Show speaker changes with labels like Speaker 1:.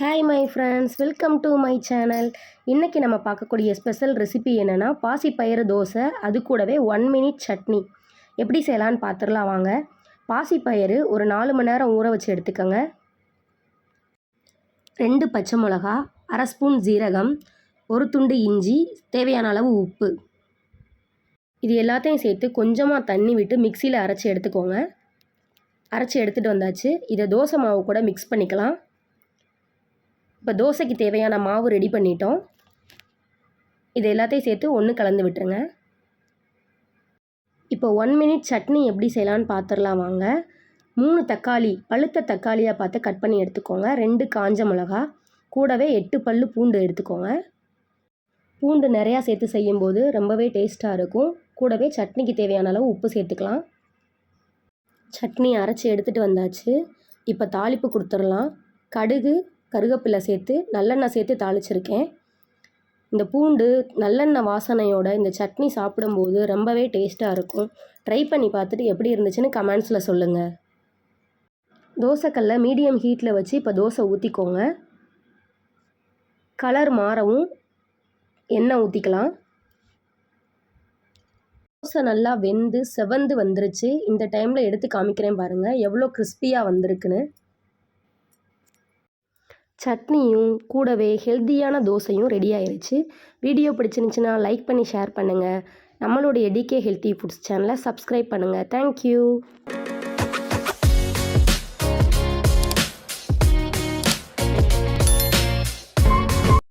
Speaker 1: Hi my friends welcome to my channel இன்றைக்கி நம்ம பார்க்கக்கூடிய ஸ்பெஷல் ரெசிபி என்னென்னா பாசிப்பயிறு தோசை அது கூடவே ஒன் மினிட் சட்னி. எப்படி செய்யலான்னு பார்த்துடலாம் வாங்க. பாசிப்பயிறு ஒரு நாலு மணி நேரம் ஊற வச்சு எடுத்துக்கோங்க. ரெண்டு பச்சை மிளகா அரை ஸ்பூன் ஜீரகம் ஒரு துண்டு இஞ்சி தேவையான அளவு உப்பு. இது எல்லாத்தையும் சேர்த்து கொஞ்சமாக தண்ணி விட்டு மிக்சியில் அரைச்சி எடுத்துக்கோங்க. அரைச்சி எடுத்துகிட்டு வந்தாச்சு. இதை தோசை மாவு கூட மிக்ஸ் பண்ணிக்கலாம். இப்போ தோசைக்கு தேவையான மாவு ரெடி பண்ணிட்டோம். இது எல்லாத்தையும் சேர்த்து ஒன்று கலந்து விட்டுருங்க. இப்போ ஒன் மினிட் சட்னி எப்படி செய்யலான்னு பார்த்துடலாம் வாங்க. மூணு தக்காளி பழுத்த தக்காளியாக பார்த்து கட் பண்ணி எடுத்துக்கோங்க. ரெண்டு காஞ்ச மிளகா கூடவே எட்டு பல்லு பூண்டு எடுத்துக்கோங்க. பூண்டு நிறையா சேர்த்து செய்யும்போது ரொம்பவே டேஸ்ட்டாக இருக்கும். கூடவே சட்னிக்கு தேவையான அளவு உப்பு சேர்த்துக்கலாம். சட்னி அரைச்சி எடுத்துகிட்டு வந்தாச்சு. இப்போ தாளிப்பு கொடுத்துடலாம். கடுகு கருவேப்பிலை சேர்த்து நல்லெண்ணெய் சேர்த்து தாளிச்சிருக்கேன். இந்த பூண்டு நல்லெண்ணெய் வாசனையோட இந்த சட்னி சாப்பிடும்போது ரொம்பவே டேஸ்ட்டாக இருக்கும். ட்ரை பண்ணி பார்த்துட்டு எப்படி இருந்துச்சுன்னு கமெண்ட்ஸில் சொல்லுங்கள் தோசைக்கல்ல மீடியம் ஹீட்டில் வச்சு இப்போ தோசை ஊற்றிக்கோங்க கலர் மாறவும் எண்ணெய் ஊற்றிக்கலாம் தோசை நல்லா வெந்து செவந்து வந்துருச்சு. இந்த டைமில் எடுத்து காமிக்கிறேன் பாருங்கள் எவ்வளோ கிறிஸ்பியாக வந்திருக்குன்னு. சட்னியும் கூடவே ஹெல்த்தியான தோசையும் ரெடி ஆயிடுச்சு வீடியோ பிடிச்சிருந்துச்சுன்னா லைக் பண்ணி ஷேர் பண்ணுங்கள் நம்மளுடைய டிகே ஹெல்த்தி ஃபுட்ஸ் சேனலை சப்ஸ்கிரைப் பண்ணுங்கள் தேங்க்யூ